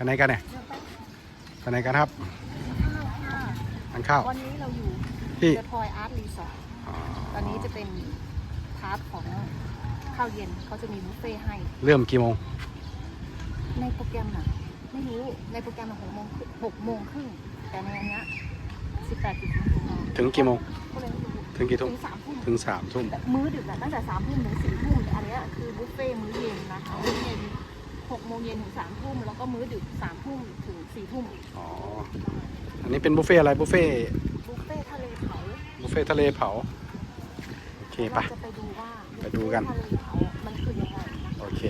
ไปไหนกันเนี่ยไปไหนกันครับทานข้าววันนี้เราอยู่ที่เดอะทอยอาร์ตรีสอร์ทอ๋อตอนนี้จะเป็นพาร์ทของข้าวเย็นเขาจะมีบุฟเฟ่ต์ให้ เริ่มกี่โมง ในโปรแกรมน่ะ ไม่รู้ ในโปรแกรมหกโมงหกโมงครึ่งแต่ในอันเนี้ยสิบแปดจุดศูนย์ศูนย์ถึงกี่โมงก็เลยไม่รู้ถึงกี่ทุ่ถึมงสามทุ่มถึงสามทุ่มแต่มื้อดึกอะตั้งแต่สามทุ่มถึงสี่ทุ่มแต่อันเนี้ยคือบุฟเฟ่ต์มื้อเย็นนะคะ มื้อเย็นหกโมงเย็นถึงสามทุ่มแล้วก็มื้อดึกสามทุ่มถึงสี่ทุ่มอีกอ๋อ อันนี้เป็นบุฟเฟ่ต์อะไรบุฟเฟ่ต์บุฟเฟ่ต์ทะเลเผาบุฟเฟ่ต์ทะเลเผา โอเคปะ เราจะไปดูว่าไปดูกันทะเลเผามันคือยังไงนะโอเค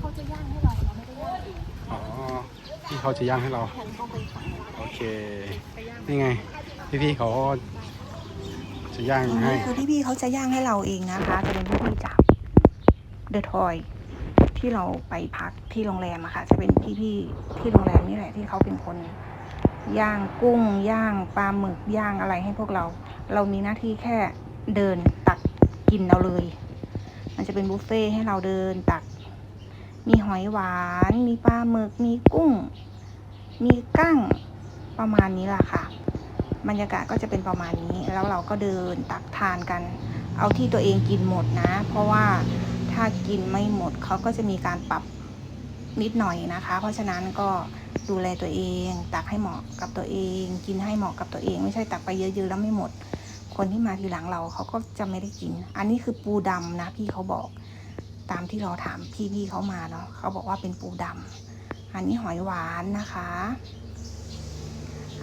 เขาจะย่างให้เราเราไม่ได้ย่างเองอ๋อที่เขาจะย่างให้เรา แทนต้องไปฝังโอเค ไปย่างนี่ไง พี่ๆเขาจะย่างให้ คือพี่ๆเขาจะย่างให้เราเองนะคะ จะเป็นพี่ๆจากเดอะทอย ที่เราไปพักที่โรงแรมอะค่ะ จะเป็นพี่ๆที่โรงแรมนี่แหละที่เขาเป็นคนย่างกุ้งย่างปลาหมึกย่างอะไรให้พวกเรา เรามีหน้าที่แค่เดินตักกินเอาเลย มันจะเป็นบุฟเฟ่ต์ให้เราเดินตัก มีหอยหวาน มีปลาหมึก มีกุ้ง มีกั้งประมาณนี้แหละค่ะ บรรยากาศก็จะเป็นประมาณนี้ แล้วเราก็เดินตักทานกัน เอาที่ตัวเองกินหมดนะ เพราะว่า ถ้ากินไม่หมดเขาก็จะมีการปรับนิดหน่อยนะคะ เพราะฉะนั้นก็ดูแลตัวเอง ตักให้เหมาะกับตัวเอง กินให้เหมาะกับตัวเอง ไม่ใช่ตักไปเยอะๆแล้วไม่หมด คนที่มาทีหลังเราเขาก็จะไม่ได้กิน อันนี้คือปูดำนะพี่เขาบอกตามที่เราถามพี่ๆเขามาเนาะเขาบอกว่าเป็นปูดำอันนี้หอยหวานนะคะ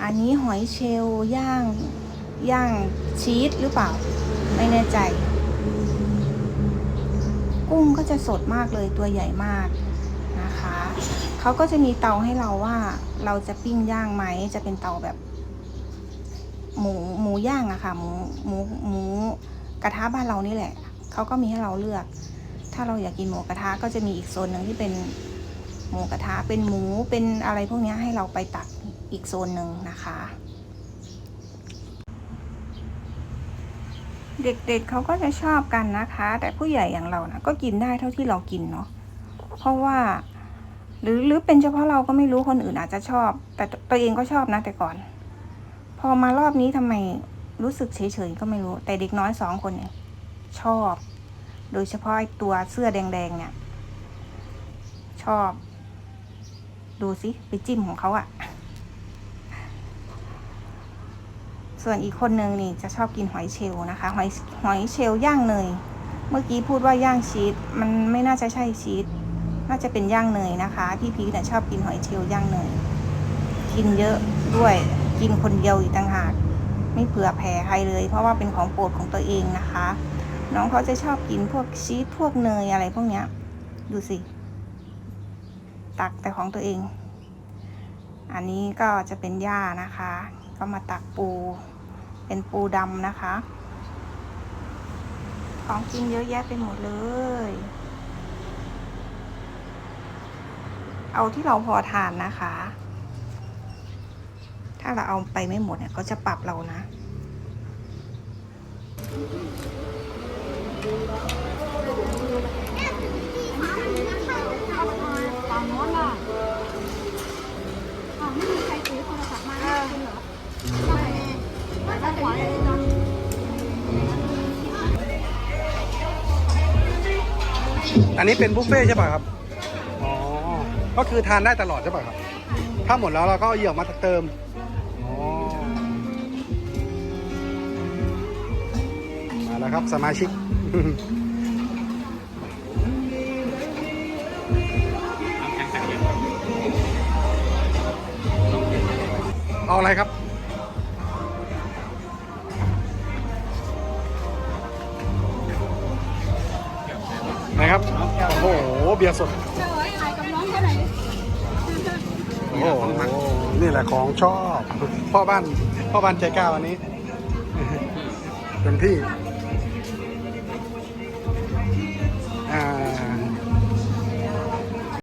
อันนี้หอยเชลล์ย่างย่างชีสหรือเปล่า ไม่แน่ใจ กุ้งก็จะสดมากเลยตัวใหญ่มากนะคะเขาก็จะมีเตาให้เราว่าเราจะปิ้งย่างไหมจะเป็นเตาแบบ หมูหมูย่างอะค่ะหมูหมูหมูกระทะบ้านเรานี่แหละเขาก็มีให้เราเลือก ถ้าเราอยากกินหมูกระทะก็จะมีอีกโซนหนึ่งที่เป็นหมูกระทะเป็นหมูเป็นอะไรพวกนี้ให้เราไปตักอีกโซนหนึ่งนะคะ เด็กๆเขาก็จะชอบกันนะคะ แต่ผู้ใหญ่อย่างเรานะก็กินได้เท่าที่เรากินเนาะเพราะว่า หรือหรือเป็นเฉพาะเราก็ไม่รู้คนอื่นอาจจะชอบ แต่ตัวเองก็ชอบนะแต่ก่อน พอมารอบนี้ทำไมรู้สึกเฉยๆก็ไม่รู้ แต่เด็กน้อยสองคนเนี่ยชอบ โดยเฉพาะตัวเสื้อแดงๆเนี่ย ชอบ ดูสิไปจิ้มของเขาอะ ส่วนอีกคนนึงนี่จะชอบกินหอยเชลล์นะคะ หอยหอยเชลล์ย่างเนย เมื่อกี้พูดว่าย่างชีส มันไม่น่าจะใช่ชีส น่าจะเป็นย่างเนยนะคะ พี่พีเนี่ยชอบกินหอยเชลล์ย่างเนย กินเยอะด้วย กินคนเดียวอีกต่างหาก ไม่เผื่อแผ่ใครเลย เพราะว่าเป็นของโปรดของตัวเองนะคะ น้องเขาจะชอบกินพวกชีส พวกเนยอะไรพวกเนี้ย ดูสิ ตักแต่ของตัวเอง อันนี้ก็จะเป็นหญ้านะคะ ก็มาตักปู เป็นปูดำนะคะ ของกินเยอะแยะไปหมดเลย เอาที่เราพอทานนะคะ ถ้าเราเอาไปไม่หมดเนี่ยก็จะปรับเรานะ อันนี้เป็นบุฟเฟ่ต์ใช่ป่ะครับ อ๋อ ก็คือทานได้ตลอดใช่ป่ะครับ ถ้าหมดแล้วเราก็เอาเหยื่อมาเติม อ๋อ มาแล้วครับสมาชิก เอาอะไรครับ ครับ โอ้โห เบียร์สด โอ้โห นี่แหละของชอบ พ่อบ้าน พ่อบ้านใจก้าวันนี้เป็นที่ อ่า